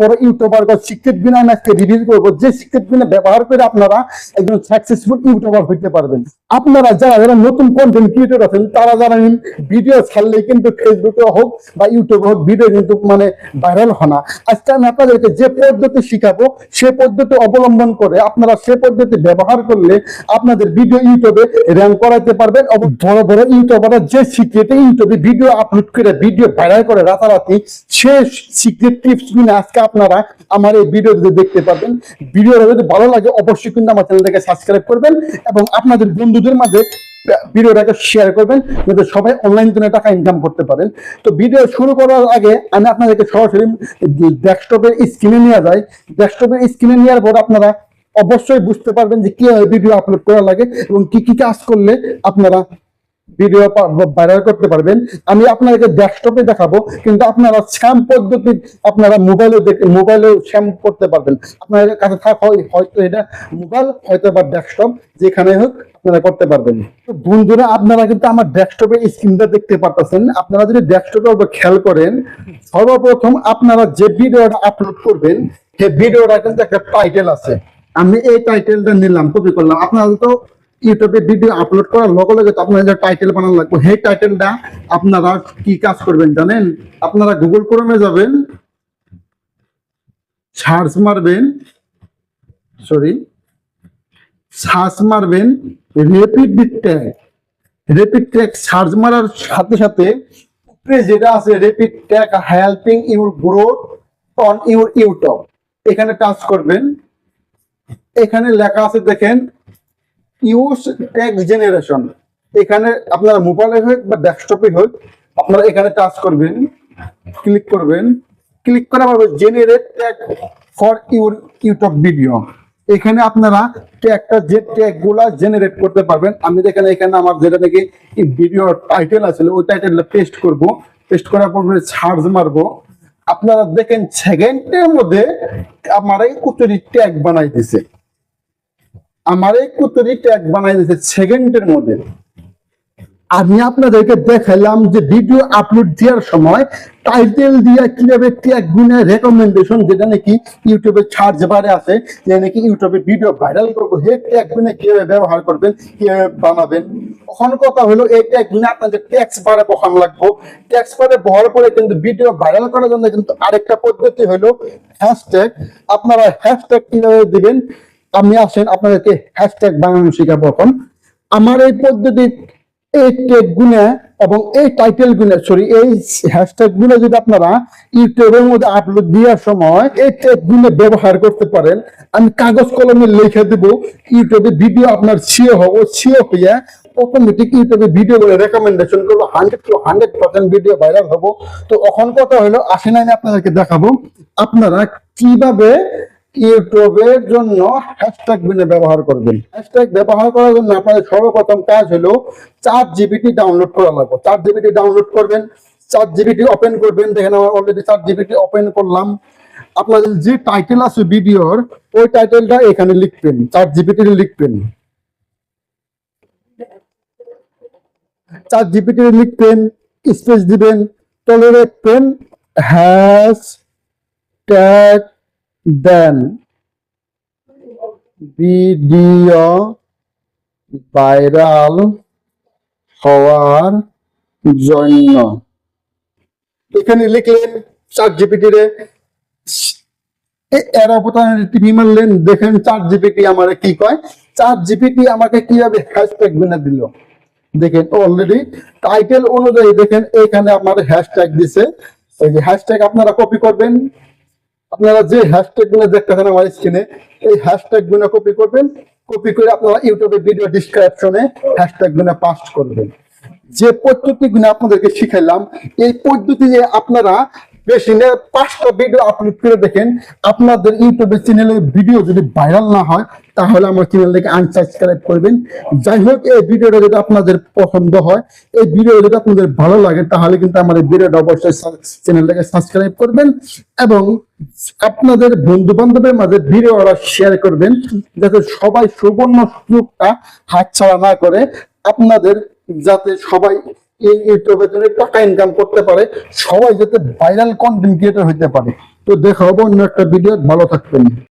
বড় YouTuber secret আমি আজকে করব। যে সিক্রেট ব্যবহার করে আপনারা একজন সাকসেসফুল ইউটিউবার হইতে পারবেন। আপনারা যারা যারা নতুন কন্টেন্ট ক্রিয়েটর আছেন, তারা যারা ভিডিও ছাড়লেই কিন্তু ফেসবুকে হোক বা ইউটিউবে হোক ভিডিও কিন্তু মানে ভাইরাল হয় না। আজকে আমি আপনাদেরকে যে পদ্ধতি শিখাবো, সে পদ্ধতি অবলম্বন করে আপনারা সে পদ্ধতি ব্যবহার করলে আপনাদের ভিডিও ইউটিউবে র্যাঙ্ক করাইতে পারবেন। এবং বড় বড় ইউটিউবাররা যে সিক্রেটে ইউটিউবে ভিডিও আপলোড করে ভিডিও ভাইরাল করে রাতারাতি, সে সিক্রেট টিপসগুলো আজকে আপনারা আমার এই ভিডিওতে দেখতে পাবেন ভিডিওটা যদি ভালো লাগে, অবশ্যই কিন্তু আমার চ্যানেলটাকে সাবস্ক্রাইব করবেন এবং আপনাদের বন্ধুদের মাঝে ভিডিওটাকে শেয়ার করবেন, যাতে সবাই অনলাইন জন্য টাকা ইনকাম করতে পারেন। তো ভিডিও শুরু করার আগে আমি আপনাদেরকে সরাসরি ডেস্কটপের স্ক্রিনে নিয়ে যাই। ডেস্কটপের স্ক্রিনে নেওয়ার পর আপনারা অবশ্যই বুঝতে পারবেন যে কীভাবে ভিডিও আপলোড করা লাগে এবং কি কি কাজ করলে আপনারা ভিডিও ভাইরাল করতে পারবেন। আমি আপনাদেরকে ডেস্কটপে দেখাবো, কিন্তু আপনারা শ্যাম পদ্ধতি আপনারা মোবাইলে মোবাইলে শ্যাম করতে পারবেন। আপনাদের কাছে থাক হয়তো এটা মোবাইল হয়তো বা ডেস্কটপ যেখানে হোক আপনারা করতে পারবেন। তো বন্ধুরা, আপনারা কিন্তু আমার ডেস্কটপের স্ক্রিনটা দেখতে পারতেছেন। আপনারা যদি ডেস্কটপে উপর খেয়াল করেন, সর্বপ্রথম আপনারা যে ভিডিওটা আপলোড করবেন, সেই ভিডিওটা কিন্তু একটা টাইটেল আছে। আমি এই টাইটেলটা নিলাম কপি করলাম। আপনারা তো ইউটিউবে ভিডিও আপলোড করার লগে লগে তো আপনাদের টাইটেল বানানো লাগবে। সেই টাইটেলটা আপনারা কি কাজ করবেন জানেন? আপনারা গুগল ক্রোমে যাবেন সার্চ মারবেন সরি সার্চ মারবেন rapid tag rapid tag search মারার সাথে সাথে উপরে যেটা আছে rapid tag helping your growth on your YouTube এখানে টাচ করবেন। এখানে লেখা আছে দেখেন ইউজ ট্যাগ জেনারেশন। এখানে আপনারা মোবাইলে হোক বা ডেস্কটপে হোক, আপনারা এখানে টাচ করবেন, ক্লিক করবেন। ক্লিক করা পাবে generate tag for your YouTube video এখানে আপনারা ট্যাগটা যে ট্যাগগুলা জেনারেট করতে পারবেন, আমি দেখেন এখানে আমার যেটা নাকি ভিডিও টাইটেল আছে, ওই টাইটেলটা পেস্ট করব। পেস্ট করার পর সার্চ মারবো। আপনারা দেখেন সেকেন্ডের মধ্যে আমার এই কুতুরি ট্যাগ বানাই দিছে আমার এই কুতুরি ট্যাগ বানাই দিয়েছে সেকেন্ডের মধ্যে আমি আপনাদেরকে দেখালাম যে ভিডিও আপলোড দেওয়ার সময় টাইটেল দিয়ে কীভাবে ট্যাগ গুনে রেকমেন্ডেশন যেটা নাকি ইউটিউবে সার্চ বারে আছে, যে নাকি ইউটিউবে ভিডিও ভাইরাল করব, সেই ট্যাগ গুনে কীভাবে ব্যবহার করবেন, কীভাবে বানাবেন। এখন কথা হলো, এই ট্যাগ গুনে আপনাদের ট্যাক্স বারে বসানো লাগবো। ট্যাক্স বারে বহার পরে কিন্তু ভিডিও ভাইরাল করার জন্য কিন্তু আরেকটা পদ্ধতি হলো হ্যাশট্যাগ আপনারা হ্যাশট্যাগ কীভাবে দিবেন আমি আসেন, আপনাদেরকে হ্যাশট্যাগ বানানো শেখাবো এখন। আমার এই পদ্ধতি এই ট্যাগ গুনে এবং এই টাইটেল গুনে সরি এই হ্যাশট্যাগগুলো যদি আপনারা ইউটিউবের মধ্যে আপলোড দেওয়ার সময় এই ট্যাগগুলো ব্যবহার করতে পারেন, আমি কাগজ কলমে লিখে দেবো, ইউটিউবে ভিডিও আপনার সিও হব সিও হইয়া অটোমেটিক ইউটিউবে ভিডিও গুলো রেকমেন্ডেশন করব hundred to hundred percent video viral হব। তো এখন কথা হলো, আসেন, আমি আপনাদেরকে দেখাবো, আপনারা কীভাবে ইউটিউবের জন্য হ্যাশট্যাগ বিনে ব্যবহার করবেন। হ্যাশট্যাগ ব্যবহার করার জন্য আপনাদের সর্বপ্রথম কাজ হলো চার জিবিটি ডাউনলোড করা লাগবে। চার জিবিটি ডাউনলোড করবেন চার জিবিটি ওপেন করবেন। দেখেন আমার অলরেডি চার জিবিটি ওপেন করলাম। আপনাদের যে টাইটেল আছে ভিডিওর, ওই টাইটেলটা এখানে লিখবেন চার জিবিটি লিখবেন। চার জিবিটি লিখবেন স্পেস দিবেন তলে রাখবেন হ্যাশ ট্যাগ দেন ভিডিও ভাইরাল হওয়ার জন্য। এখানে লিখলেন চার জিপিটি রে এরা বোতামে টিভি মারলেন। দেখেন চার জিপিটি আমার কি কয়? চার জিপিটি আমাকে কীভাবে হ্যাশট্যাগ গুনে দিল? দেখেন অলরেডি টাইটেল অনুযায়ী দেখেন, এখানে আমার হ্যাশট্যাগ দিছে। এই যে হ্যাশট্যাগ আপনারা কপি করবেন। আপনারা যে হ্যাশট্যাগগুলো দেখতেছেন আমার স্ক্রিনে এই হ্যাশট্যাগগুলো কপি করবেন কপি করে আপনারা ইউটিউবে ভিডিও ডিসক্রিপশনে হ্যাশট্যাগগুলো পাস্ট করবেন। যে পদ্ধতি গুলো আপনাদেরকে শিখাইলাম, এই পদ্ধতি আপনারা বেশি না, পাঁচটা ভিডিও আপলোড করে দেখেন। আপনাদের ইউটিউবের চ্যানেলে ভিডিও যদি ভাইরাল না হয়, তাহলে আমার চ্যানেলটাকে আনসাবস্ক্রাইব করবেন। যাই হোক, এই ভিডিওটা যদি আপনাদের পছন্দ হয়, এই ভিডিও যদি আপনাদের ভালো লাগে, তাহলে কিন্তু আমার এই ভিডিওটা অবশ্যই চ্যানেলটাকে সাবস্ক্রাইব করবেন এবং আপনাদের বন্ধু বান্ধবের মাঝে ভিডিওটা শেয়ার করবেন, যাতে সবাই সুবর্ণ সুযোগটা হাতছাড়া না করে আপনাদের, যাতে সবাই এই ইউটিউবের জন্য টাকা ইনকাম করতে পারে, সবাই যাতে ভাইরাল কন্টেন্ট ক্রিয়েটার হইতে পারে। তো দেখা হবে অন্য একটা ভিডিও ভালো থাকবেন।